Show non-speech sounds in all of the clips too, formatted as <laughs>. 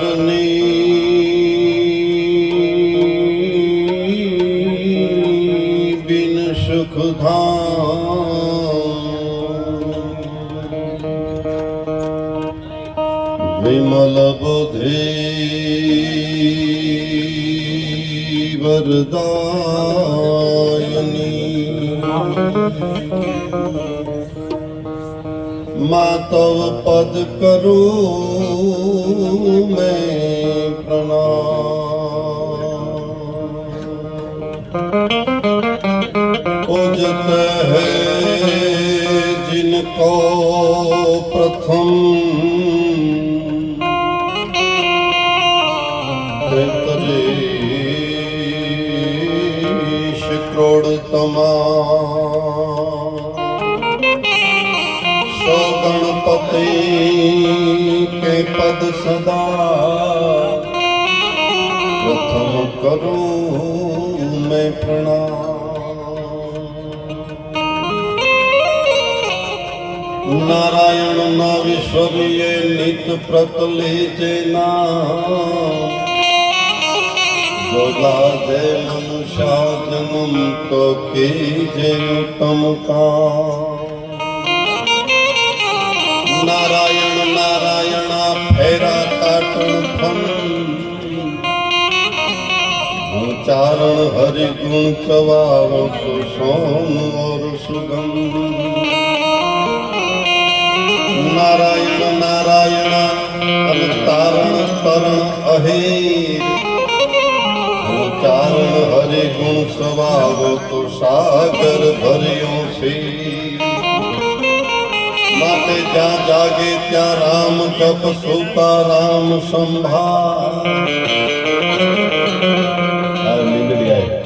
ચરણી સદા પ્રથમ કરું મેં પ્રણામ નારાયણ ના વિશ્વરીએ નિત પ્રતલે જે નામ જે મનુષ્યા જન્મ તો કે જે કામ ઉચ્ચારણ હરિગુણ ચવાવો તો સોમ ઓર સુગમ. નારાયણ નારાયણ તારણ તરણ અહે ચારણ હરિ ગુણ સ્વભાવ તો સાગર ભર્યો છે માટે જ્યાં જાગે ત્યાં રામ જપ સુતા રામ સંભાળ આ નીંદડી આવી.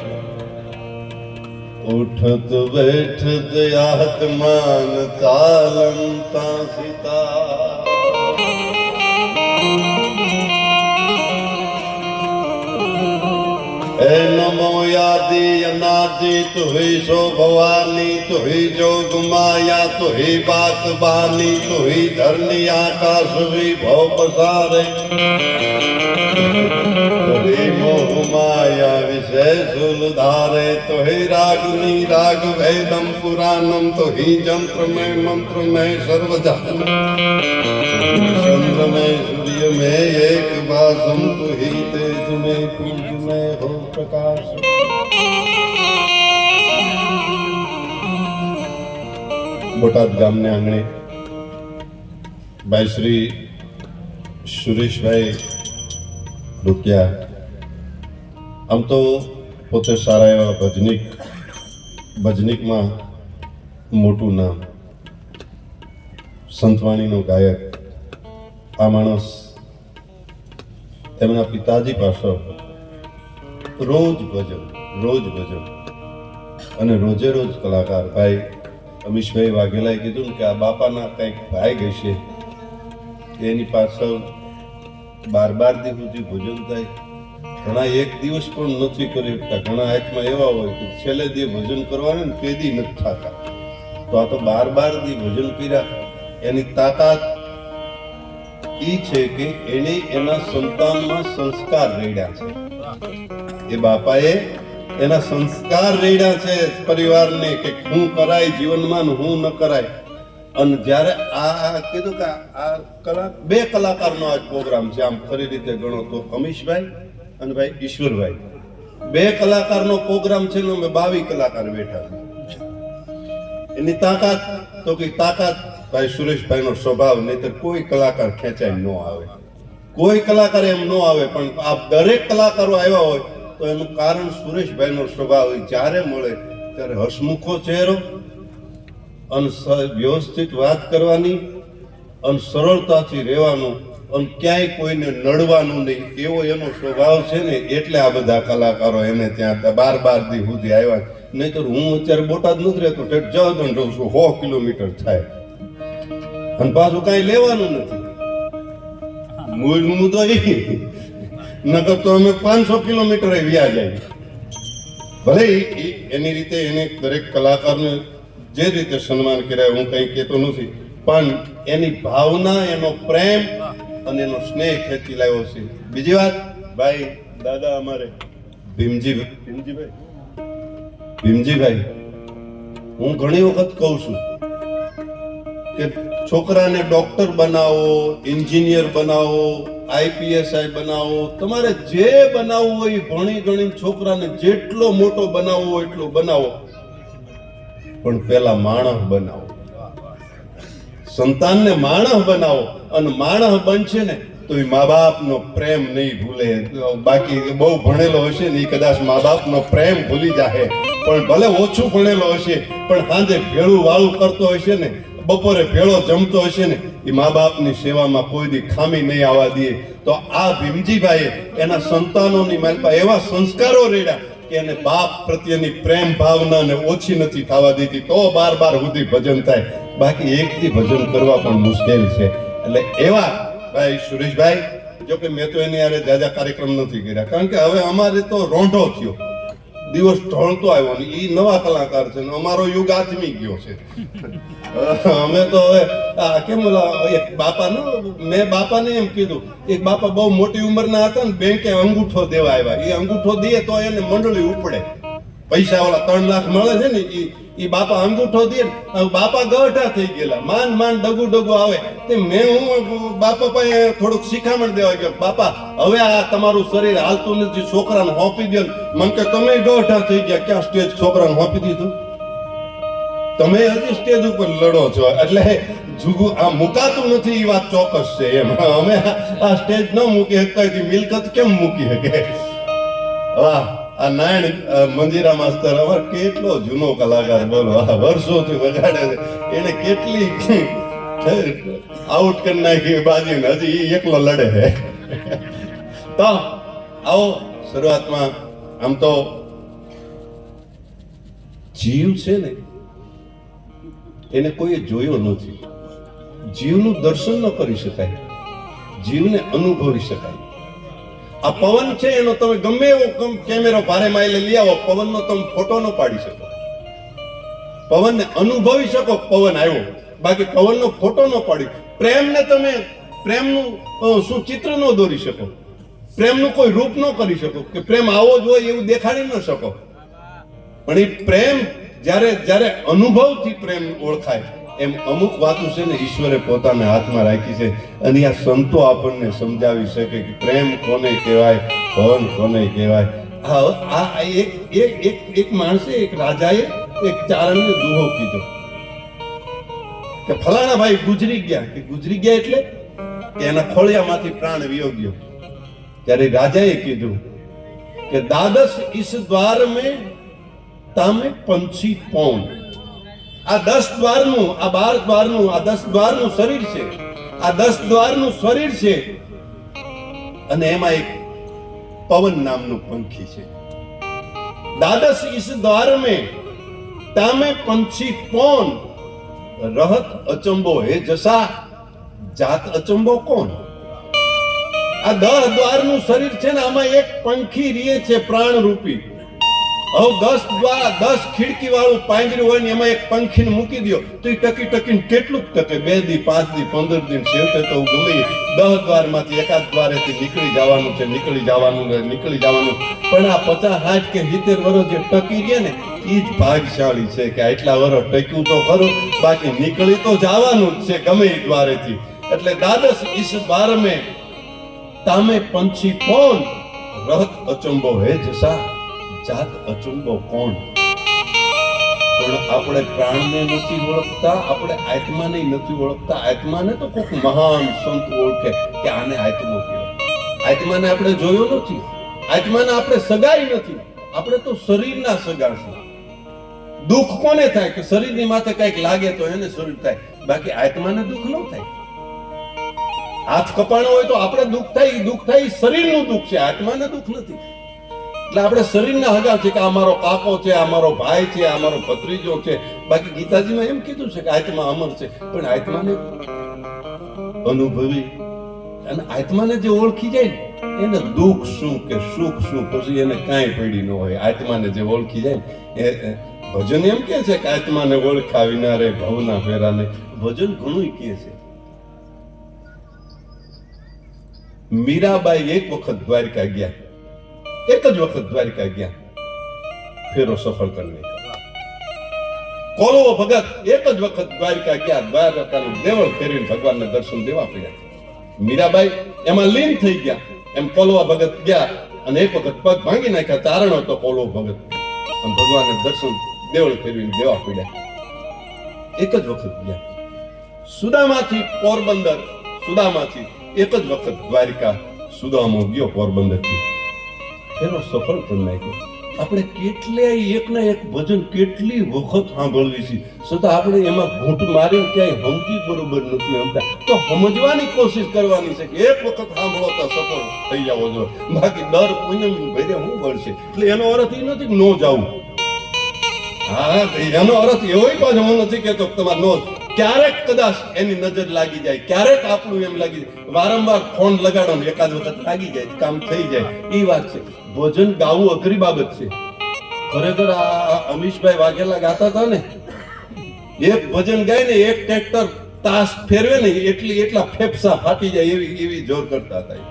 હે નમો યાદી અનાદી તુહી શો ભવાની તુહી જોગ માયા તુહી બાત બાની તુહી ધરની આકાશ વી ભવ પસારે. તુહી મોહ માયા વિશેષુલ ધારે, તુહી રાગની રાગ વેદમ પુરાણમ, તુહી જંત્ર મે મંત્ર મે સર્વધા ચંદ્ર મે સૂર્ય મે એક બાસમ, તુહી તે તુમે પૂજ પ્રભુ પ્રકાશ બોટાદ ગામને આંગણે ભાઈ શ્રી સુરેશભાઈ રૂપિયા. આમ તો પોતે સારા એવા ભજનિક, ભજનિકમાં મોટું નામ. સંતવાણીનો ગાયક, આ માણસ તેમના પિતાજી પાછળ રોજ ભજન રોજ ભજન. અને રોજે રોજ કલાકાર ભાઈ અમીશભાઈ વાઘેલાએ કીધું કે આ બાપાના કંઈક ભાઈ ગઈ એની પાછળ બાર બાર દિવસ સુધી ભોજન થાય. ઘણા એક દિવસ પણ નથી કરી શકતા ઘણા હાથમાં એવા હોય કે છેલ્લે દી ભોજન કરવાનું ને તે દી નથી થતા. તો આ તો બાર બાર દી ભોજન કર્યા. એની તાકાત એ છે કે એને એના સંતાનમાં સંસ્કાર રેડ્યા છે. એ બાપાએ એના સંસ્કાર રેડ્યા છે પરિવારને કે હું કરાય, જીવનમાં હું ન કરાય. અને જ્યારે આ કીધું કે આ કલા બે કલાકારનો આજ પ્રોગ્રામ છે, આમ ખરી રીતે ગણો તો અમીશભાઈ અને ભાઈ ઈશ્વરભાઈ. બે કલાકારનો પ્રોગ્રામ છે ને અમે બાવીસ કલાકાર બેઠા એની તાકાત તો કે તાકાત ભાઈ સુરેશભાઈનો સ્વભાવ, નહીતર કોઈ કલાકાર ખેંચાય ન આવે. કોઈ કલાકાર એમ ન આવે, પણ આ દરેક કલાકારો આવ્યા હોય, તો એનું કારણ સુરેશભાઈનો સ્વભાવ. જ્યારે મળે ત્યારે હસમુખો ચહેરો અને વ્યવસ્થિત વાત કરવાની અને સરળતાથી રહેવાનું અને ક્યાંય કોઈને નડવાનું નહીં. એવો એનો સ્વભાવ છે ને, એટલે આ બધા કલાકારો એને ત્યાં બાર બાર દી સુધી આવ્યા. નહીતર હું અત્યારે બોટાદ નથી રહેતો, ઠેઠ જહદણ રહું છું સો કિલોમીટર થાય. અને પાછું કાંઈ લેવાનું નથી. મૂળ મુદ્દો એ. નગર તો અમે પાંચસો કિલોમીટર વ્યા જાય. ભલે એની રીતે એને દરેક કલાકારને જે રીતે સન્માન કર્યા, હું કંઈ કહેતો નથી, પણ એની ભાવના, એનો પ્રેમ અને એનો સ્નેહ ખેંચી લાવ્યો છે. બીજી વાત, ભાઈ, દાદા અમારે, ભીમજી ભીમજીભાઈ. ભીમજીભાઈ, હું ઘણી વખત કહું છું કે છોકરાને ડોક્ટર બનાવો, એન્જિનિયર બનાવો, આઈપીએસઆઈ બનાવો, તમારે જે બનાવવું હોય ભણી ગણી છોકરાને જેટલો મોટો બનાવવો એટલો બનાવો. પણ પેલા માણસ બનાવો. સંતાનને માણસ બનાવો. અને માણસ બનશે ને તો એ મા બાપનો પ્રેમ નહીં ભૂલે. બાકી બહુ ભણેલો હશે ને એ કદાચ મા બાપનો પ્રેમ ભૂલી જાહે. પણ ભલે ઓછું ભણેલો હશે, પણ સાંજે ભેળું વાળું કરતો હશે ને બપોરે ભેળો જમતો હશે ને, એ મા બાપની સેવામાં કોઈ દી ખામી નહીં આવવા દે. તો આ ભીમજીભાઈએ એના સંતાનોની માલપા એવા સંસ્કારો રેડ્યા કે એને બાપ પ્રત્યેની પ્રેમ ભાવનાને ઓછી નથી થવા દીધી તો બાર બાર સુધી ભજન થાય. બાકી એકથી ભજન કરવા પણ મુશ્કેલ છે. એટલે એવા ભાઈ સુરેશભાઈ, જો કે મેં તો એની યારે જાજા કાર્યક્રમ નથી કર્યા, કારણ કે હવે અમારે તો રોંઢો થયો. દિવસ ઢળતો આવ્યો ને એ નવા કલાકાર છે અમારો યુગ આથમી ગયો છે. અમે તો હવે, આ કેમ એક બાપાનો મેં બાપાને એમ કીધું, એક બાપા બહુ મોટી ઉંમરના હતા ને, બેંકે અંગૂઠો દેવા આવ્યા. એ અંગૂઠો દે તો એને મંડળી ઉપડે. પૈસા વાળા ત્રણ લાખ મળે છે ને એ એ બાપા અંગૂઠો દે બાપા ગઢા થઈ ગયેલા. માન માન ડગુ ડગુ આવે. તે મેં હું, બાપા પાસે થોડુંક શિખામણ દેવા ગયો. બાપા, હવે આ તમારું શરીર હાલતું નથી, છોકરાને હોપી દે ને. મને કે તમે ગઢા થઈ ગયા, ક્યાં સ્ટેજ છોકરાને હોપી દીધું? તમે હજી સ્ટેજ ઉપર લડો છો. એટલે જુગુ, આ મુકાતું નથી એ વાત ચોક્કસ છે એમ. અમે આ- સ્ટેજ ન મૂકી શકતા હોય મિલકત કેમ મૂકી શકે? વાહ, આ નારાયણ મંદિરા માસ્તર અમાર કેટલો જૂનો કલાકાર બોલો. આ વર્ષોથી વગાડે છે. એને કેટલી આઉટ કરી નાખી બાજીને હજી એ એકલો લડે છે. તો, આવો શરૂઆતમાં. આમ તો જીવ છે ને એને કોઈએ જોયો નથી જીવનું દર્શન ન કરી શકાય. જીવને અનુભવી શકાય. આ પવન છે એનો તમે ગમે એવો કમ- કેમેરો ભારે માઇલે લઈ આવો, પવનનો તમે ફોટો ન પાડી શકો. પવનને અનુભવી શકો, પવન આવ્યો. બાકી પવનનો ફોટો ન પાડી. પ્રેમને તમે, પ્રેમનું શું ચિત્ર ન દોરી શકો. પ્રેમનું કોઈ રૂપ ન કરી શકો. કે પ્રેમ આવો જ હોય એવું દેખાડી ન શકો. પણ એ પ્રેમ જ્યારે જ્યારે અનુભવથી પ્રેમ ઓળખાય, એમ અમુક વાતો છે ને ઈશ્વરે પોતાના હાથમાં રાખી છે અને આ સંતો આપણને સમજાવી શકે કે પ્રેમ કોને કહેવાય ભવન કોને કહેવાય. આ એક એક એક એક માણસે, એક રાજાએ એક ચારણને દુહો કીધો. કે ફલાણા ભાઈ ગુજરી ગયા, કે ગુજરી ગયા એટલે કે એના ખોળિયામાંથી પ્રાણ વિયોગ્યો ત્યારે રાજાએ કીધું કે દાદસ ઇસ દ્વાર में તામે પંછી પૌન આ દસ દ્વારનું, આ બાર દ્વારનું, આ દસ દ્વારનું શરીર છે. આ દસ દ્વારનું શરીર છે. અને એમાં એક પવન નામનું પંખી છે. દાદસ ઈસ દ્વાર મે તામે પંછી પૌન રહત અચંબો હે જસા, જાત અચંબો કોણ? આ દહ દ્વારનું શરીર છે ને, આમાં એક પંખી રીએ છે પ્રાણ રૂપી હવે દસ દ્વારા દસ ખીડકી વાળું પાંજરું હોય ને એમાં એક પંખીને મૂકી દો તો એ ટકી ટકીને કેટલું ટકે બે દી, પાંચ દી, પંદર દિન છેવટે તો ગમે એ દસ દ્વારમાંથી એકાદ દ્વારેથી નીકળી જવાનું છે, નીકળી જવાનું ને નીકળી જવાનું. પણ આ પચાસ સાઠ કે સિત્તેર વર્ષ જે ટકી રહે ને એ જ ભાગશાળી છે કે આટલા વર્ષ ટક્યું તો ખરું, બાકી નીકળી તો જવાનું જ છે ગમે એ દ્વારેથી. એટલે દાદસ ઈસ દ્વાર મેં તામે પંછી કોણ? રહત અચંબો હે જસા. જાત અચંબો કોણ? પણ આપણે પ્રાણને નથી ઓળખતા, આપણે આત્માને નથી ઓળખતા. આત્માને તો કોઈક મહાન સંત ઓળખે કે આને આત્મો કહેવાય. આત્માને આપણે જોયો નથી. આત્માને આપણે સગાઈ નથી. આપણે તો શરીરના સગા છે દુઃખ કોને થાય કે શરીરની માથે કંઈક લાગે તો એને શરીર થાય. બાકી આત્માને દુઃખ ન થાય. હાથ કપાણો હોય તો આપણે દુઃખ થાય. દુઃખ થાય શરીરનું દુઃખ છે. આત્માને દુઃખ નથી. એટલે આપણે શરીરના હગા છે કે આ કાકો છે, આ ભાઈ છે, આ ભત્રીજો છે. બાકી ગીતાજીમાં એમ કીધું છે કે આત્મા અમર છે. પણ આત્માને અનુભવી અને આત્માને જે ઓળખી જાય ને, એને દુઃખ શું કે સુખ શું, પછી એને કાંઈ પડી ન હોય. આત્માને જે ઓળખી જાય ને ભજન એમ કે છે કે આત્માને ઓળખાવીના રે ભવના ફેરાને. ભજન ઘણું કહે છે. મીરાબાઈ એક વખત દ્વારકા ગયા. એક જ વખત દ્વારિકા ગયા ફેરો સફળ કરી નાખ્યો કોલવો ભગત એક જ વખત દ્વારિકા ગયા દ્વારકાનું દેવળ ફેરવીને ભગવાનના દર્શન દેવા પડ્યા મીરાબાઈ એમાં લીન થઈ ગયા એમ કોલવા ભગત ગયા અને એક વખત પગ ભાંગી નાખ્યા તારણ હતો કોલવો ભગત અને ભગવાનને દર્શન દેવળ ફેરવીને દેવા પડ્યા એક જ વખત ગયા સુદામાથી પોરબંદર સુદામાથી એક જ વખત દ્વારિકા સુદામો ગયો પોરબંદરથી એનો સફળ કરી નાખ્યો. આપણે કેટલાય એકના એક ભજન કેટલી વખત સાંભળવી છે. છતાં આપણે એમાં ઘૂંટ મારીને ક્યાંય હમતી બરોબર નથી હમતા તો સમજવાની કોશિશ કરવાની છે કે એક વખત સાંભળો તો સફળ થઈ જાવો જો. બાકી દર પૂનમ ભરે હું વળશે? એટલે એનો અર્થ એ નથી ન નો જાવું હા એનો અર્થ એવો પાછો નથી કહેતો તમારે નો ક્યારેક કદાચ એની નજર લાગી જાય, ક્યારેક આપણું એમ લાગી જાય. વારંવાર ફોન લગાડો ને એકાદ વખત લાગી જાય, કામ થઈ જાય. એ વાત છે. ભજન ગાવું અઘરી બાબત છે. ખરેખર આ અમીશભાઈ વાઘેલા ગાતા હતા ને, એક ભજન ગાય ને એક ટ્રેક્ટર તાસ ફેરવે ને, એટલી એટલા ફેફસા ફાટી જાય એવી એવી જોર કરતા હતા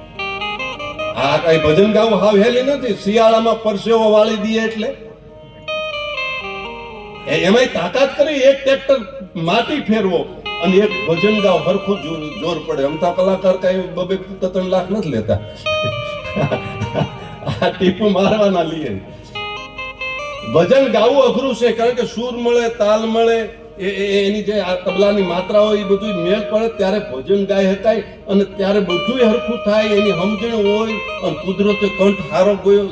આ કઈ ભજન ગાવું હાવ હેલી નથી. શિયાળામાં પરસેવો વાળી દઈએ એટલે. એમાંય તાકાત કરી એક ટ્રેક્ટર માટી ફેરવો અને એક ભજન ગાવ હરખું જોર પડે. અમથા કલાકાર કઈ બબે ત્રણ લાખ નથી લેતા. <laughs> આ ટીપું મારવાના લીએ. ભજન ગાવું અઘરું છે, કારણ કે સૂર મળે, તાલ મળે, એ એની જે આ તબલાની માત્રા હોય એ બધું મેળ પડે, ત્યારે ભજન ગાય શકાય અને ત્યારે બધું હરખું થાય, એની સમજણ હોય અને કુદરતે કંઠ હારો ગયો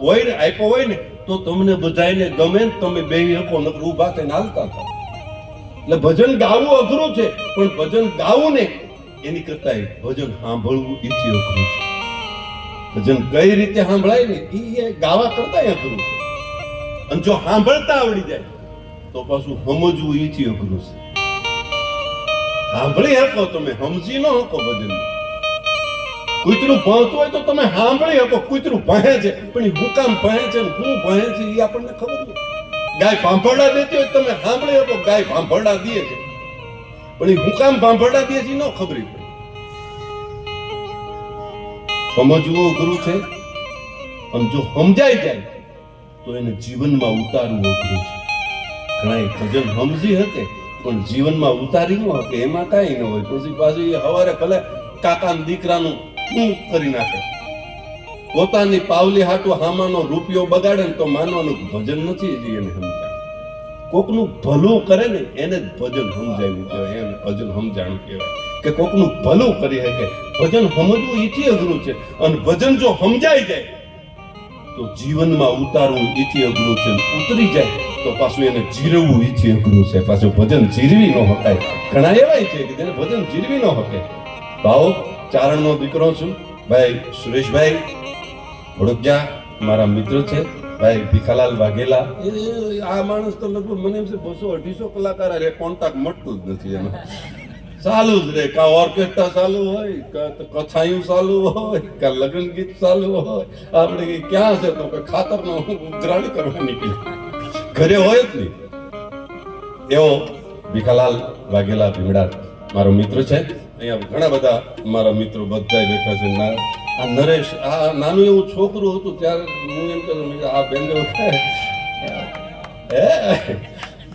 હોય ને, આપ્યો હોય ને, તો તમને બધાને ગમે તમે બે હકો, નકર ઊભા થઈને હાલતા થાવ એટલે ભજન ગાવું અઘરું છે, પણ ભજન ગાવું ને એની કરતા ભજન સાંભળવું એથી અઘરું છે. ભજન કઈ રીતે સાંભળાય ને એ ગાવા કરતા અઘરું છે. અને જો સાંભળતા આવડી જાય, તો પાછું સમજવું એથી અઘરું છે. સાંભળી શકો તમે, સમજી ન શકો ભજન કૂતરું ભણતું હોય તો તમે સાંભળી શકો, કૂતરું ભણે છે, પણ એ હું કામ ભણે છે હું ભણે છે એ આપણને ખબર નથી. ગાય ભાંભરડા દેતી હોય તમે સાંભળી તો ગાય ભાંભરડા દે છે. પણ એ હું કામ ભાંભરડા દે છે ન ખબર પડે. અઘરું છે? અને જો સમજાઈ જાય, તો એને જીવનમાં ઉતારવું અઘરું છે. ઘણા ભજન સમજી હકે, પણ જીવનમાં ઉતારી ન હકે, એમાં કાંઈ ન હોય. પછી પાછું એ હવારે ભલે કાકા દીકરાનું શું કરી નાખે. પોતાની પાવલી હાટુ હામાનો રૂપિયો બગાડે ને તો માનવાનું ભજન નથી હજી એને સમજાય. કોકનું ભલું કરે ને એને ભજન સમજાવ્યું કહેવાય એને ભજન સમજાણું કહેવાય. કે કોકનું ભલું કરી શકે. ભજન સમજવું ઈથી અઘરું છે. અને ભજન જો સમજાઈ જાય, તો જીવનમાં ઉતારવું ઈથી અઘરું છે ઉતરી જાય, તો પાછું એને જીરવવું ઈથી અઘરું છે. પાછું ભજન જીરવી ન હકાય. ઘણા એવાય છે કે જેને ભજન જીરવી ન હકે. ભાવ ચારણનો દીકરો છું. ભાઈ સુરેશભાઈ વડોદરા મારા મિત્ર છે, ભાઈ ભીખાલાલ વાઘેલા. આ માણસ તો લગભગ મને એમ છે બસો અઢીસો કલાકાર અરે કોન્ટેક્ટ મળતું જ નથી એનો ચાલુ જ રે, કા ઓર્કેસ્ટ્રા ચાલુ હોય, કા કથાયું ચાલુ હોય, કા લગ્ન ગીત ચાલુ હોય. આપણે ક્યાં છે તો ખાતરનો ઉઘરાણી કરવા નીકળી ઘરે હોય જ નહીં. એવો ભીખાલાલ વાઘેલા ભીમડા મારો મિત્ર છે. અહીંયા ઘણા બધા મારા મિત્રો બધા બેઠા છે, ના આ નરેશ, આ નાનું એવું છોકરું હતું ત્યારે હું એમ કહું આ બેંગલ હે?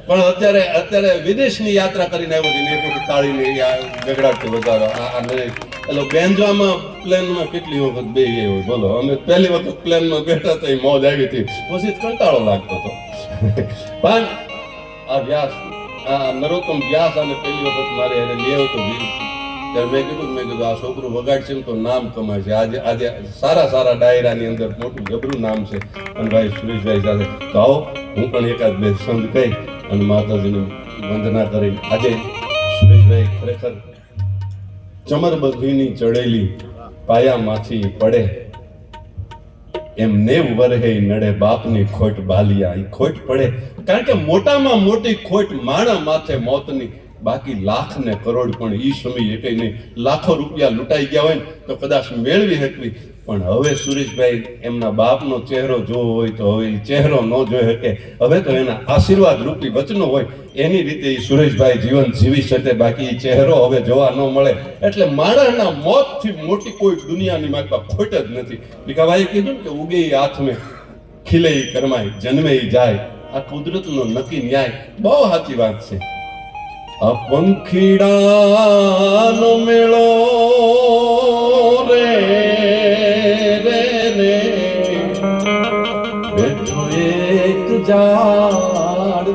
પણ અત્યારે અત્યારે વિદેશની યાત્રા કરીને આવ્યો છે એક વખત તાળીને ગગડાટથી વધારો. આ નરેશ. એટલે બેન્જવામાં પ્લેનમાં કેટલી વખત બે હોય, બોલો. અમે પહેલી વખત પ્લેનમાં બેઠા તો મોજ આવી હતી. પછી કંટાળો લાગતો હતો. પણ આ વ્યાસ, આ નરોત્તમ વ્યાસ અને પહેલી વખત મારે એને આવ્યો તો ત્યારે મેં કીધું મેં કીધું, આ છોકરું વગાડશે ને તો નામ કમાય છે. આજે આજે સારા સારા ડાયરાની અંદર મોટું જબરું નામ છે. અને ભાઈ સુરેશભાઈ સાથે, તો આવો, હું પણ એકાદ બે સંત કહી અને માતાજીને વંદના કરી આજે સુરેશભાઈ ખરેખર ચમરબધીની ચડેલી પાયામાંથી પડે. એમ નેવ વરહે નડે બાપની ખોટ બાલિયા. એ ખોટ પડે. કારણ કે મોટામાં મોટી ખોટ માણા માથે મોતની બાકી લાખ ને કરોડ પણ એ સમય કઈ નહીં લાખો રૂપિયા લૂંટાઈ ગયા હોય તો કદાચ મેળવી શકવી. પણ હવે સુરેશભાઈ એમના બાપનો ચહેરો જોવો હોય તો હવે એ ચહેરો ન જોઈ શકે. હવે તો એના આશીર્વાદ રૂપી વચનો હોય, એની રીતે એ સુરેશભાઈ જીવન જીવી શકે, બાકી એ ચહેરો હવે જોવા ન મળે. એટલે માણસના મોતથી મોટી કોઈ દુનિયાની માગવા ખોટ જ નથી. ભીખાભાઈએ કીધું કે ઉગે હાથમે ખીલે કરમાય, જન્મે જાય. આ કુદરતનો નક્કી ન્યાય બહુ સાચી વાત છે. આ પંખીડાનો મેળો રે રે રે. એક ઝાડ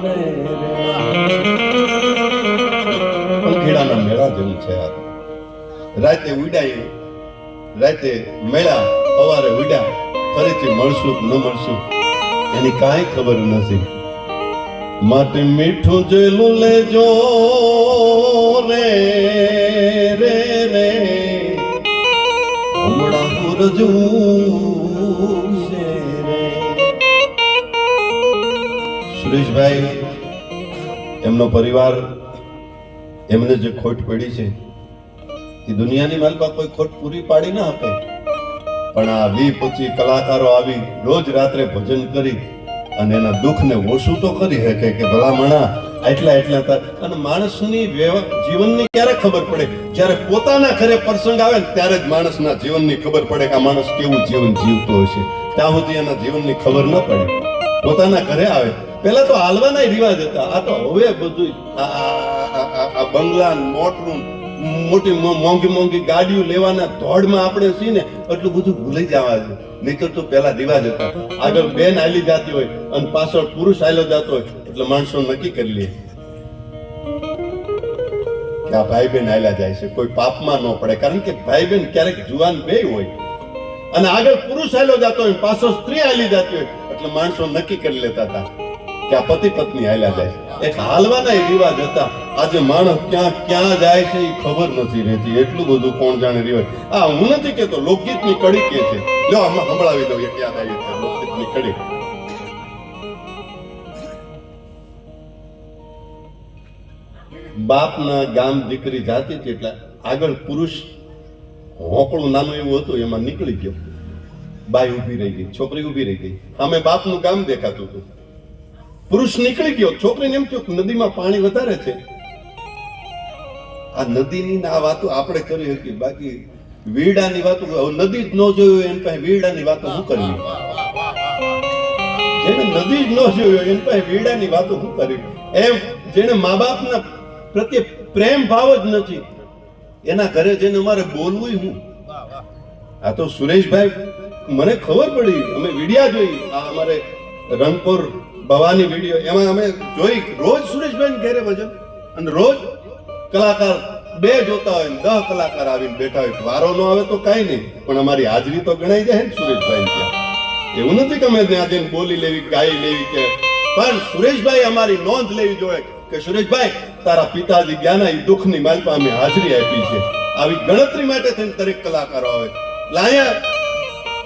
પંખીડાના મેળા જેવું છે રાતે ઉડાય રાતે મેળા સવારે ઉડ્યા, ફરીથી મળશું ન મળશું, એની કાંઈ ખબર નથી. માટે મીઠું જેલું લેજો. રે રે રે. હમણાં પૂરજું સુરેશભાઈ, એમનો પરિવાર, એમને જે ખોટ પડી છે, એ દુનિયાની માલમાં કોઈ ખોટ પૂરી પાડી ના આપે. પણ આ વી પછી કલાકારો આવી રોજ રાત્રે ભજન કરી અને એના દુઃખને ઓછું તો કરી શકે કે ભલામણા, એટલા એટલા અને માણસની જીવનની ક્યારે ખબર પડે? જ્યારે પોતાના ઘરે પ્રસંગ આવે ત્યારે જ માણસના જીવનની ખબર પડે કે આ માણસ કેવું જીવન જીવતો હશે. ત્યાં સુધી એના જીવનની ખબર ન પડે. પોતાના ઘરે આવે. પહેલા તો હાલવાના રિવાજ હતા. આ તો હવે બધું આ- બંગલા ને મોટરું ને મોટી મોંઘી મોંઘી ગાડીઓ લેવાના ધોડમાં આપણે છીએ ને, એટલું બધું ભૂલી જવા છે નહીતર તો પહેલા રિવાજ હતા આગળ બેન હાલી જતી હોય અને પાછળ પુરુષ હાલ્યો જતો હોય, એટલે માણસો નક્કી કરી લે. કે આ ભાઈ બેન હાલ્યા જાય છે. કોઈ પાપમાં ન પડે. કારણ કે ભાઈ બેન ક્યારેક જુવાન બે હોય. અને આગળ પુરુષ હાલ્યો જતો હોય, પાછળ સ્ત્રી હાલી જતી હોય, એટલે માણસો નક્કી કરી લેતા હતા કે આ પતિ પત્ની હાલ્યા જાય. એક હાલવાના રિવાજ હતા આજે માણસ ક્યાં ક્યાં જાય છે એ ખબર નથી રહેતી. એટલું બધું કોણ જાણે રહ્યું આ હું નથી કેતો લોકગીતની કડી કે છે? જો આમાં સંભળાવી દઉં એક યાદ આવી લોકગીતની કડી. બાપના ગામ દીકરી જાતી હતી એટલે આગળ પુરુષ હોકળું નાનું એવું હતું, એમાં નીકળી ગયો. બાઈ ઊભી રહી ગઈ, છોકરી ઊભી રહી ગઈ. સામે બાપનું ગામ દેખાતું હતું. પુરુષ નીકળી ગયો, છોકરીને એમ થયું નદીમાં પાણી વધારે છે. આ નદીની ને વાતો આપણે કરી હતી બાકી વીડાની વાતો નદી જ ન જોયું એમ પાસે વીડાની વાતો શું કરવી જેને નદી જ ન જોયું એમ પાસે વીડાની વાતો શું કરવી એમ જેને મા બાપના પ્રત્યે પ્રેમ ભાવ જ નથી, એના ઘરે જઈને અમારે બોલવું હું? આ તો સુરેશભાઈ, મને ખબર પડી, અમે વિડિયા જોઈ. આ અમારે રંગપુર ભવાની વીડિયો, એમાં અમે જોઈ. રોજ સુરેશભાઈ ઘેરે ભજન, અને રોજ કલાકાર બે જોતા હોય દસ કલાકાર આવીને બેઠા હોય, વારો ન આવે તો કઈ નહીં. પણ અમારી હાજરી તો ગણાઈ જાય ને સુરેશભાઈ એવું નથી કે અમે ત્યાં જઈને બોલી લેવી, ગાઈ લેવી કે, પણ સુરેશભાઈ અમારી નોંધ લેવી જોઈએ કે સુરેશભાઈ, તારા પિતાજી ગયાના એ દુઃખની માલપા અમે હાજરી આપી છે. આવી ગણતરી માટે થઈને દરેક કલાકારો આવે. લાયા,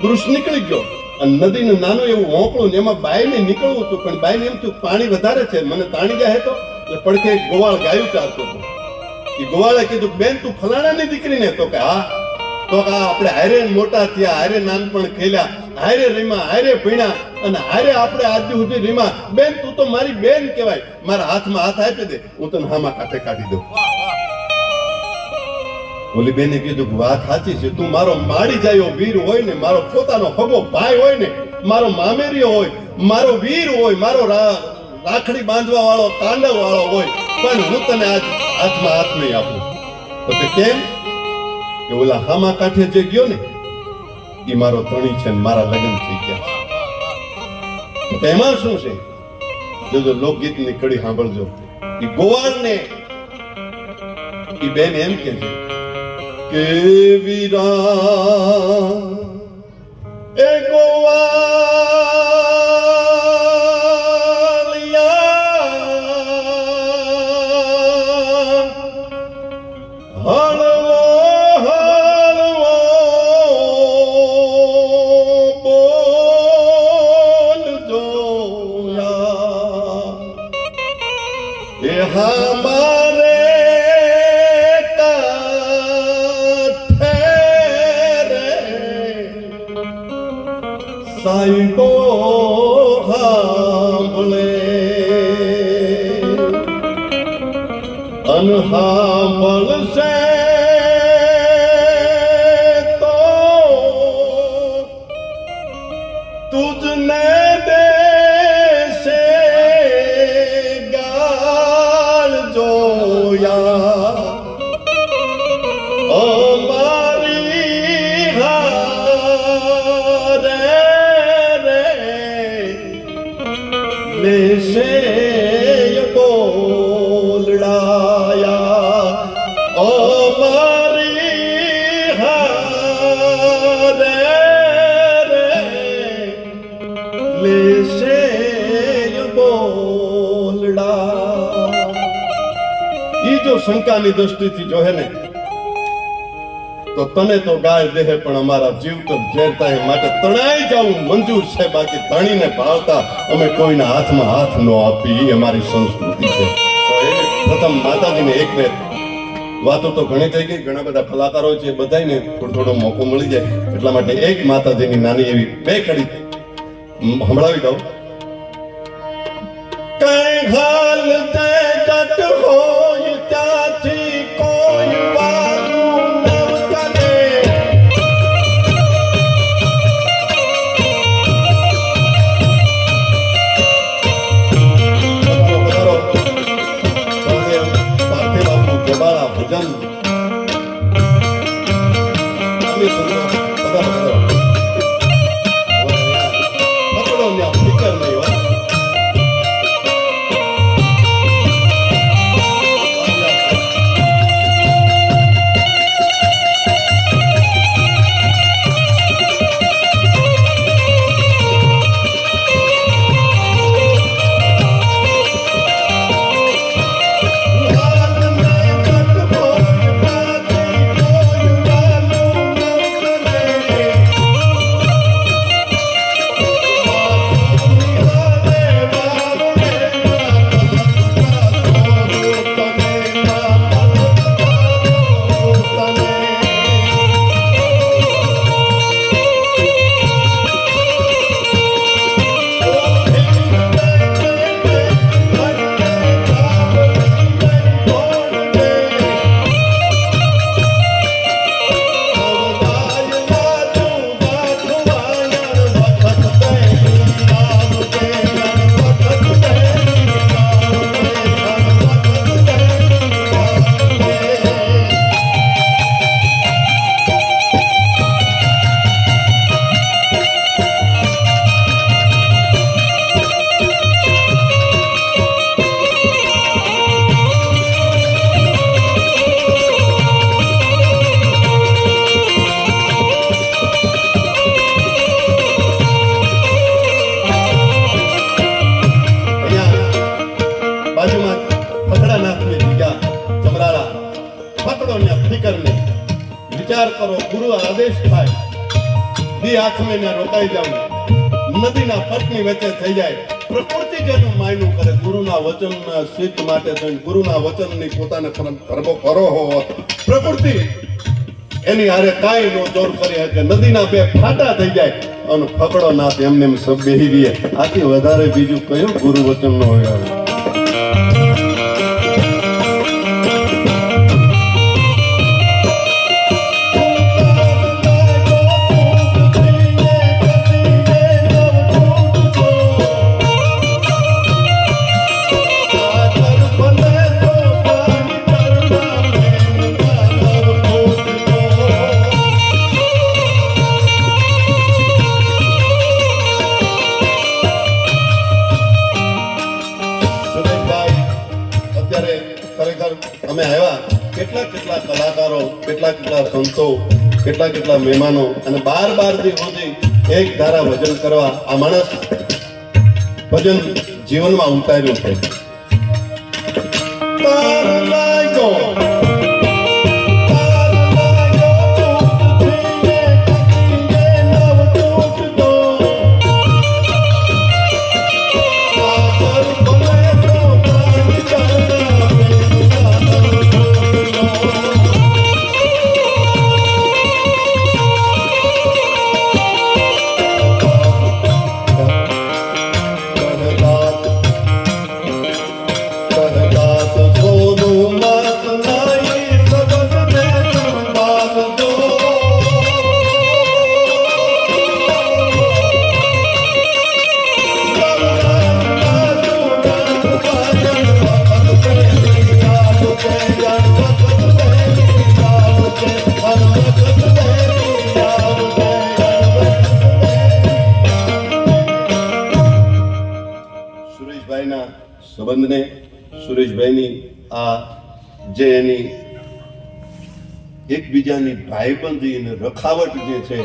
પુરુષ નીકળી ગયો. અને નદીનું નાનું એવું હોંકળું ને એમાં બાઈને નીકળવું હતું, પણ બાઈને એમ થયું પાણી વધારે છે, મને તાણી જાય તો? એટલે પડખે ગોવાળ ગાયું ચાલતો હતો. એ ગોવાળે કીધું બેન, તું ફલાણાની દીકરી ને તો કે, હા. તો કે આપણે હારે મોટા થયા, હારે નાનપણ ખેલ્યા, હારે રીમા, હારે ભીણા, અને હારે આપણે આજ સુધી રીમા. બેન, તું તો મારી બેન કહેવાય. મારા હાથમાં હાથ આપી દે, હું તને હામાં કાંઠે કાઢી દઉં. ઓલી બેને કીધું વાત સાચી છે, તું મારો માડી જાયો વીર હોય ને, મારો પોતાનો ફગો ભાઈ હોય ને, મારો મામેરીયો હોય, મારો વીર હોય, મારો રાખડી બાંધવા વાળો તાંડવ વાળો હોય પણ હું તને આજ હાથમાં હાથ નહીં આપું. તો કે કેમ? કે ઓલા હામા કાંઠે જે ગયો ને એ મારો ધણી છે ને મારા લગ્ન થઈ ગયા એમાં શું છે? જોજો લોકગીતની કડી સાંભળજો. એ ગોવાળને એ બેન એમ કે છે, કે વીરા એ ગોવાલિયા મન મળશે તો તુજને શંકાની દ્રષ્ટિથી જોહે ને, તો તને તો ગાય દેહે પણ અમારા જીવ તો ઝેરતા એ માટે તણાઈ જવું મંજૂર છે, બાકી ધણીને ભાવતા અમે કોઈના હાથમાં હાથ ન આપી. એ અમારી સંસ્કૃતિ છે. પ્રથમ માતાજીને એક બે વાતો તો ઘણી થઈ ગઈ. ઘણા બધા કલાકારો છે બધાને થોડો થોડો મોકો મળી જાય. એટલા માટે એક માતાજીની નાની એવી બે કડી સંભળાવી દઉં. કઈ હાલ તે જટ હોય વિચાર કરો ગુરુ આદેશ થાય. દી આંખમે ને રોકાઈ જવું નદીના પટની વચ્ચે થઈ જાય. પ્રકૃતિ જેનું માયનું કરે, ગુરુના વચનના સિદ્ધ માટે થઈને ગુરુના વચનની પોતાને કરવો કરો પ્રકૃતિ એની હારે કાંઈ નો જોર કરી શકે. નદીના બે ફાટા થઈ જાય. અને ફકડો નાથ એમને એમ સબ આથી વધારે બીજું કયું ગુરુ વચન નો હોય કેટલા કેટલા મહેમાનો અને બાર બારથી સુધી એક ધારા ભજન કરવા આ માણસ ભજન જીવનમાં ઉતાર્યું છે. ભાઈબંધી અને રખાવટ જે છે